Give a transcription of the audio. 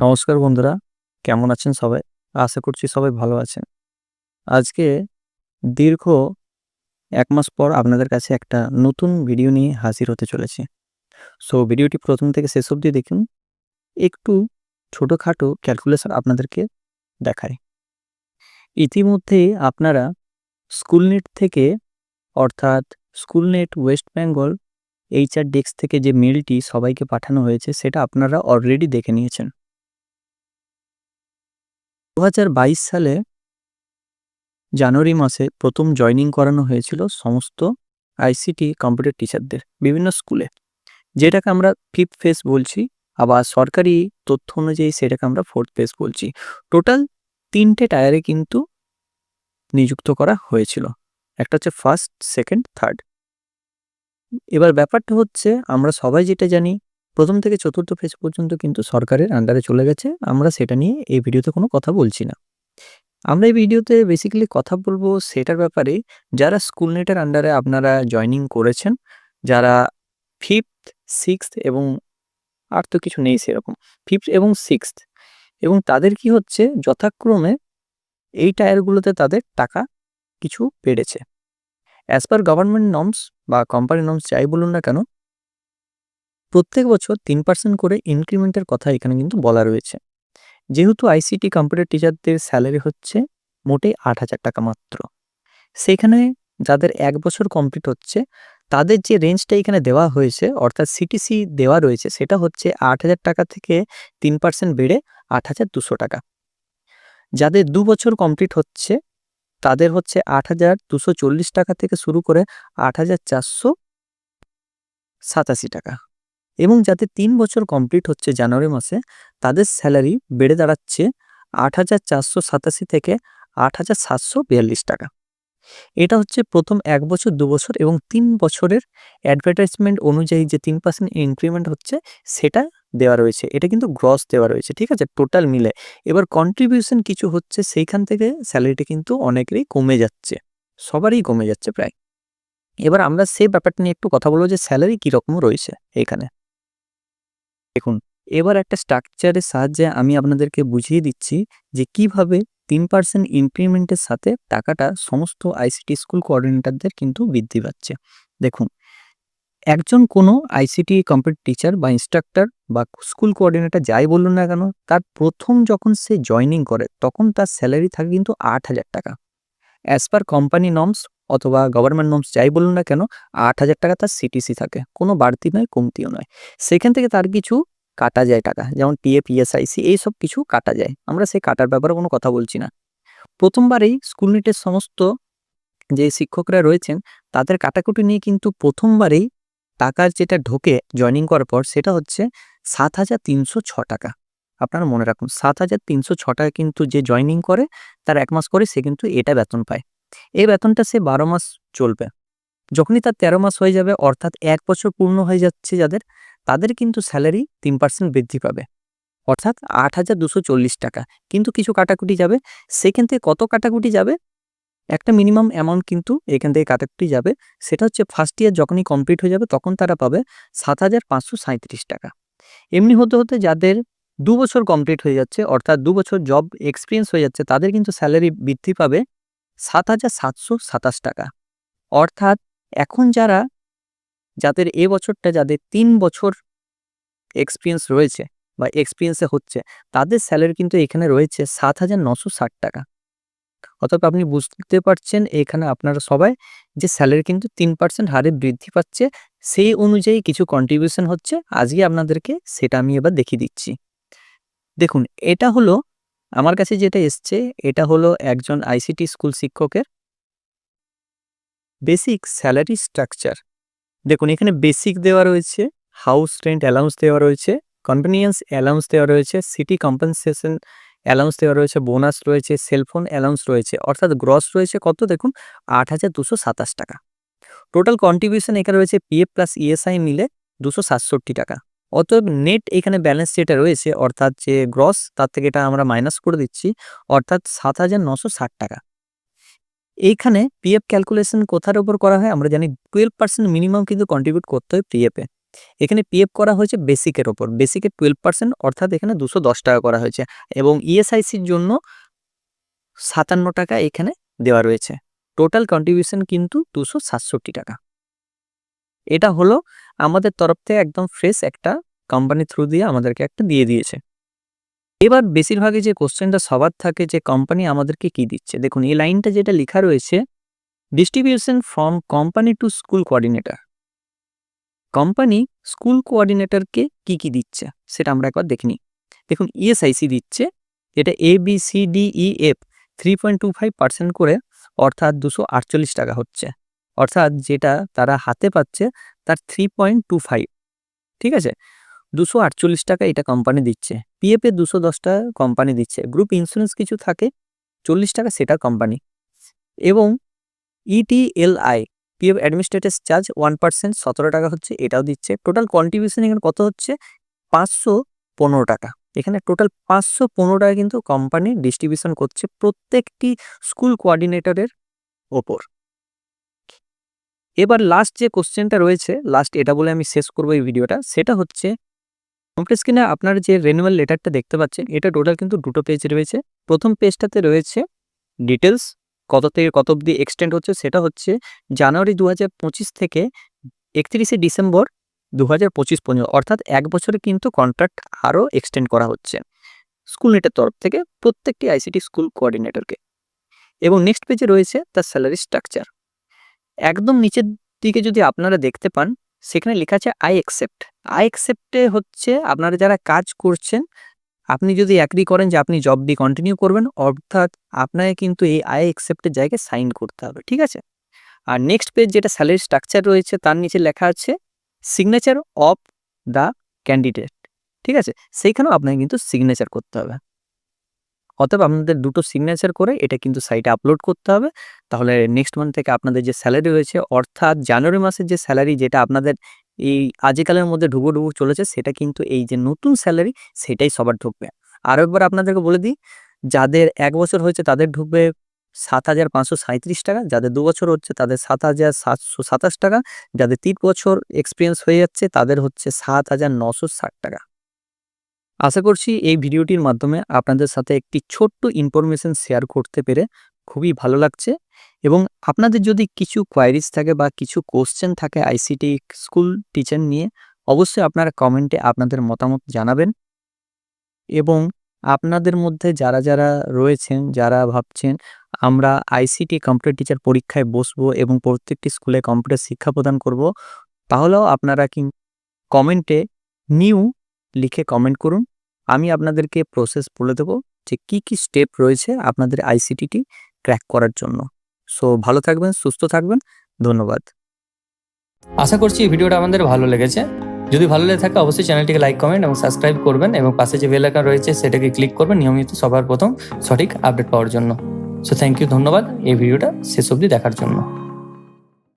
নমস্কার বন্ধুরা, কেমন আছেন সবাই? আশা করছি সবাই ভালো আছেন। আজকে দীর্ঘ এক মাস পর আপনাদের কাছে একটা নতুন ভিডিও নিয়ে হাজির হতে চলেছে। সো ভিডিওটি প্রথম থেকে শেষ অবধি দেখুন। একটু ছোটোখাটো ক্যালকুলেশন আপনাদেরকে দেখায় ইতিমধ্যে আপনারা স্কুলনেট থেকে, অর্থাৎ Schoolnet West Bengal HR desk থেকে যে মেলটি সবাইকে পাঠানো হয়েছে, সেটা আপনারা অলরেডি দেখে নিয়েছেন। দু হাজার বাইশ সালে জানুয়ারি মাসে প্রথম জয়নিং করানো হয়েছিল সমস্ত আইসিটি কম্পিউটার টিচারদের বিভিন্ন স্কুলে। যেটাকে আমরা ফিফথ ফেজ বলছি, আবার সরকারি তথ্য অনুযায়ী সেটাকে আমরা ফোর্থ ফেজ বলছি। টোটাল তিনটে টায়ারে কিন্তু নিযুক্ত করা হয়েছিল। একটা হচ্ছে ফার্স্ট, সেকেন্ড, থার্ড। এবার ব্যাপারটা হচ্ছে, আমরা সবাই যেটা জানি প্রথম থেকে চতুর্থ ফেজ পর্যন্ত কিন্তু সরকারের আন্ডারে চলে গেছে। আমরা সেটা নিয়ে এই ভিডিওতে কোনো কথা বলছি না। আমরা এই ভিডিওতে বেসিক্যালি কথা বলব সেটার ব্যাপারে, যারা স্কুল নেটের আন্ডারে আপনারা জয়নিং করেছেন, যারা ফিফথ সিক্সথ এবং আর তো কিছু নেই সেরকম ফিফথ এবং সিক্সথ এবং তাদের কি হচ্ছে, যথাক্রমে এই টায়ারগুলোতে তাদের টাকা কিছু বেড়েছে। অ্যাজ পার গভর্নমেন্ট নর্মস বা কোম্পানি নর্মস যাই বলুন না কেন প্রত্যেক বছর তিন পার্সেন্ট করে ইনক্রিমেন্টের কথা এখানে কিন্তু বলা রয়েছে। যেহেতু আইসিটি কম্পিউটার টিচারদের স্যালারি হচ্ছে মোটে আট হাজার টাকা মাত্র। সেখানে যাদের এক বছর কমপ্লিট হচ্ছে, তাদের যে রেঞ্জটা এখানে দেওয়া হয়েছে, অর্থাৎ সিটিসি দেওয়া রয়েছে, সেটা হচ্ছে আট হাজার টাকা থেকে তিন পার্সেন্ট বেড়ে আট হাজার দুশো টাকা। যাদের দু বছর কমপ্লিট হচ্ছে, তাদের হচ্ছে আট হাজার দুশো চল্লিশ টাকা থেকে শুরু করে আট হাজার চারশো সাতাশি টাকা। এবং যাদের তিন বছর কমপ্লিট হচ্ছে জানুয়ারি মাসে, তাদের স্যালারি বেড়ে দাঁড়াচ্ছে আট হাজার চারশো সাতাশি থেকে আট হাজার সাতশো বিয়াল্লিশ টাকা। এটা হচ্ছে প্রথম এক বছর, দু বছর এবং তিন বছরের অ্যাডভার্টাইজমেন্ট অনুযায়ী যে তিন পার্সেন্ট ইনক্রিমেন্ট হচ্ছে, সেটা দেওয়া রয়েছে। এটা কিন্তু গ্রস দেওয়া রয়েছে, ঠিক আছে? টোটাল মিলে। এবার কন্ট্রিবিউশন কিছু হচ্ছে, সেইখান থেকে স্যালারিটা কিন্তু অনেকেরই কমে যাচ্ছে। সবারই কমে যাচ্ছে প্রায়। এবার আমরা সেই ব্যাপারটা নিয়ে একটু কথা বলব যে স্যালারি কীরকম রয়েছে এইখানে দেখুন, এবার একটা স্ট্রাকচারের সাহায্যে আমি আপনাদেরকে বুঝিয়ে দিচ্ছি যে কীভাবে তিন পার্সেন্ট ইনক্রিমেন্টের সাথে টাকাটা সমস্ত আইসিটি স্কুল কোঅর্ডিনেটরদের কিন্তু বৃদ্ধি পাচ্ছে। দেখুন, একজন কোনো আইসিটি কম্পিউটার টিচার বা ইনস্ট্রাক্টর বা স্কুল কোঅর্ডিনেটর যাই বলুন না কেন, তার প্রথম যখন সে জয়নিং করে, তখন তার স্যালারি থাকে কিন্তু আট হাজার টাকা। অ্যাজ পার কোম্পানি নর্মস অথবা গভর্নমেন্ট নর্মস যাই বলুন না কেন, আট হাজার টাকা তার সিটিসি থাকে। কোনো বাড়তি নয়, কমতিও নয়। সেখান থেকে তার কিছু কাটা যায় টাকা, যেমন পিএ পিএসআইসি এইসব কিছু কাটা যায়। আমরা সেই কাটার ব্যাপারে কোনো কথা বলছি না। প্রথমবারেই স্কুল নিটের সমস্ত যে শিক্ষকরা রয়েছেন, তাদের কাটাকুটি নিয়ে কিন্তু প্রথমবারেই টাকার যেটা ঢোকে জয়নিং করার পর, সেটা হচ্ছে সাত হাজার তিনশো ছ টাকা। আপনারা মনে রাখুন, সাত হাজার তিনশো ছ টাকা কিন্তু যে জয়নিং করে, তার এক মাস করে সে কিন্তু এটা বেতন পায়। এই বেতনটা সে বারো মাস চলবে। যখনই তার তেরো মাস হয়ে যাবে, অর্থাৎ এক বছর পূর্ণ হয়ে যাচ্ছে যাদের, তাদের কিন্তু স্যালারি তিন পার্সেন্ট বৃদ্ধি পাবে। অর্থাৎ আট হাজার দুশো চল্লিশ টাকা। কিন্তু কিছু কাটাকুটি যাবে, সেখান থেকে কত কাটাকুটি যাবে? একটা মিনিমাম অ্যামাউন্ট কিন্তু এখান থেকে কাটাকুটি যাবে, সেটা হচ্ছে ফার্স্ট ইয়ার যখনই কমপ্লিট হয়ে যাবে, তখন তারা পাবে সাত হাজার পাঁচশো সাঁত্রিশ টাকা। এমনি হতে হতে যাদের দু বছর কমপ্লিট হয়ে যাচ্ছে, অর্থাৎ দু বছর জব এক্সপিরিয়েন্স হয়ে যাচ্ছে, তাদের কিন্তু স্যালারি বৃদ্ধি পাবে সাত হাজার সাতশো সাতাশ টাকা। অর্থাৎ এখন যারা, যাদের এ বছরটা, যাদের তিন বছর এক্সপিরিয়েন্স রয়েছে বা এক্সপিরিয়েন্সে হচ্ছে, তাদের স্যালারি কিন্তু এখানে রয়েছে সাত হাজার নশো ষাট টাকা। অতএব আপনি বুঝতে পারছেন এখানে আপনারা সবাই যে স্যালারি কিন্তু তিন পার্সেন্ট হারে বৃদ্ধি পাচ্ছে, সেই অনুযায়ী কিছু কন্ট্রিবিউশন হচ্ছে। আজকে আপনাদেরকে সেটা আমি এবার দেখিয়ে দিচ্ছি। দেখুন, এটা হলো আমার কাছে যেটা এসছে, এটা হলো একজন আইসিটি স্কুল শিক্ষকের বেসিক স্যালারি স্ট্রাকচার। দেখুন, এখানে বেসিক দেওয়া রয়েছে, হাউস রেন্ট অ্যালাউন্স দেওয়া রয়েছে, কনভেনিয়েন্স অ্যালাউন্স দেওয়া রয়েছে, সিটি কম্পেনসেশন অ্যালাউন্স দেওয়া রয়েছে, বোনাস রয়েছে সেলফোন অ্যালাউন্স রয়েছে, অর্থাৎ গ্রস রয়েছে কত দেখুন? আট হাজার দুশো সাতাশ টাকা। টোটাল কন্ট্রিবিউশন এখানে রয়েছে পিএফ প্লাস ইএসআই মিলে দুশো সাতষট্টি টাকা। অতএব নেট এখানে ব্যালেন্স যেটা রয়েছে, অর্থাৎ যে গ্রস তার থেকে এটা আমরা মাইনাস করে দিচ্ছি, অর্থাৎ সাত হাজার নশো ষাট টাকা। এইখানে পিএফ ক্যালকুলেশন কোথার উপর করা হয়? আমরা জানি টুয়েলভ পার্সেন্ট মিনিমাম কিন্তু কন্ট্রিবিউট করতে হয় পিএফে এখানে পিএফ করা হয়েছে বেসিকের ওপর বেসিকের টুয়েলভ পার্সেন্ট অর্থাৎ এখানে দুশো দশ টাকা করা হয়েছে। এবং ইএসআইসির জন্য সাতান্ন টাকা এখানে দেওয়া রয়েছে। টোটাল কন্ট্রিবিউশন কিন্তু দুশো সাতষট্টি টাকা। এটা হলো আমাদের তরফ থেকে একদম ফ্রেশ একটা কোম্পানি থ্রু দিয়ে আমাদেরকে একটা দিয়ে দিয়েছে। এবার বেশিরভাগই যে কোশ্চেনটা সবার থাকে যে কোম্পানি আমাদেরকে কি দিচ্ছে? দেখুন, এই লাইনটা যেটা লেখা রয়েছে distribution from company to school coordinator company school কোঅর্ডিনেটরকে কি কি দিচ্ছে? সেটা আমরা একবার দেখিনি দেখুন ইএসআইসি দিচ্ছে, এটা A B C D E F three point two five percent করে অর্থাৎ দুশো আটচল্লিশ টাকা হচ্ছে। অর্থাৎ যেটা তারা হাতে পাচ্ছে, তার থ্রি পয়েন্ট টু ফাইভ ঠিক আছে? দুশো আটচল্লিশ টাকা এটা কোম্পানি দিচ্ছে। পিএফ দুশো দশ টাকা কোম্পানি দিচ্ছে। গ্রুপ ইন্স্যুরেন্স কিছু থাকে, চল্লিশ টাকা সেটা কোম্পানি এবং ETLI PF administrative charge one percent সতেরো টাকা হচ্ছে এটাও দিচ্ছে। টোটাল কন্ট্রিবিউশন এখানে কত হচ্ছে? পাঁচশো পনেরো টাকা। এখানে টোটাল পাঁচশো পনেরো টাকা কিন্তু কোম্পানি ডিস্ট্রিবিউশন করছে প্রত্যেকটি স্কুল কোঅর্ডিনেটরের ওপর। এবার লাস্ট যে কোশ্চেনটা রয়েছে লাস্ট এটা বলে আমি শেষ করব এই ভিডিওটা সেটা হচ্ছে কমপ্লিট স্ক্রিনে আপনার যে রেনুয়াল লেটারটা দেখতে পাচ্ছেন, এটা টোটাল কিন্তু দুটো পেজ রয়েছে। প্রথম পেজটাতে রয়েছে ডিটেলস কত থেকে কত অবধি এক্সটেন্ড হচ্ছে, সেটা হচ্ছে জানুয়ারি দু হাজার পঁচিশ থেকে একত্রিশে ডিসেম্বর দু হাজার পঁচিশ পর্যন্ত। অর্থাৎ এক বছরে কিন্তু কন্ট্রাক্ট আরও এক্সটেন্ড করা হচ্ছে। স্কুল নেটের তরফ থেকে প্রত্যেকটি আইসিটি স্কুল কোঅর্ডিনেটরকে এবং নেক্সট পেজে রয়েছে তার স্যালারি স্ট্রাকচার একদম নিচের দিকে যদি আপনারা দেখতে পান সেখানে লেখা আছে আই অ্যাকসেপ্ট আই অ্যাকসেপ্টে হচ্ছে আপনারা যারা কাজ করছেন, আপনি যদি অ্যাগ্রি করেন যে আপনি জব দিয়ে কন্টিনিউ করবেন, অর্থাৎ আপনাকে কিন্তু এই আই অ্যাকসেপ্টের জায়গায় সাইন করতে হবে, ঠিক আছে? আর নেক্সট পেজ যেটা স্যালারি স্ট্রাকচার রয়েছে, তার নিচে লেখা আছে সিগনেচার অফ দ্য ক্যান্ডিডেট ঠিক আছে? সেইখানেও আপনাকে কিন্তু সিগনেচার করতে হবে। অতএব আপনাদের দুটো সিগনেচার করে এটা কিন্তু সাইটে আপলোড করতে হবে। তাহলে নেক্সট মান্থ থেকে আপনাদের যে স্যালারি রয়েছে অর্থাৎ জানুয়ারি মাসের যে স্যালারি যেটা আপনাদের এই আজিকালের মধ্যে ঢুকো ঢুকো চলেছে, সেটা কিন্তু এই যে নতুন স্যালারি সেটাই সবার ঢুকবে। আরও একবার আপনাদেরকে বলে দিই, যাদের এক বছর হয়েছে তাদের ঢুকবে সাত হাজার পাঁচশো সাঁত্রিশ টাকা, যাদের দু বছর হচ্ছে তাদের সাত হাজার সাতশো সাতাশ টাকা, যাদের তিন বছর এক্সপিরিয়েন্স হয়ে যাচ্ছে তাদের হচ্ছে সাত হাজার নশো ষাট টাকা। আশা করছি এই ভিডিওটির মাধ্যমে আপনাদের সাথে একটি ছোট্ট ইনফরমেশন শেয়ার করতে পেরে খুবই ভালো লাগছে এবং আপনাদের যদি কিছু কোয়ারিজ থাকে বা কিছু কোশ্চেন থাকে আইসিটি স্কুল টিচার নিয়ে, অবশ্যই আপনারা কমেন্টে আপনাদের মতামত জানাবেন। এবং আপনাদের মধ্যে যারা যারা রয়েছেন, যারা ভাবছেন আমরা আইসিটি কম্পিউটার টিচার পরীক্ষায় বসবো এবং প্রত্যেকটি স্কুলে কম্পিউটার শিক্ষা প্রদান করব, তাহলেও আপনারা কি কমেন্টে নিউ লিখে কমেন্ট করুন। আমি আপনাদেরকে প্রসেস বলে দেবো যে কি কি স্টেপ রয়েছে আপনাদের আইসিটিটি ক্র্যাক করার জন্য। সো ভালো থাকবেন, সুস্থ থাকবেন, ধন্যবাদ। আশা করছি এই ভিডিওটা আমাদের ভালো লেগেছে। যদি ভালো লেগে থাকে অবশ্যই চ্যানেলটিকে লাইক কমেন্ট এবং সাবস্ক্রাইব করবেন এবং পাশে যে বেল আইকন রয়েছে সেটাকে ক্লিক করবেন নিয়মিত সবার প্রথম সঠিক আপডেট পাওয়ার জন্য। সো থ্যাংক ইউ ধন্যবাদ। এই ভিডিওটা শেষ অবধি দেখার জন্য।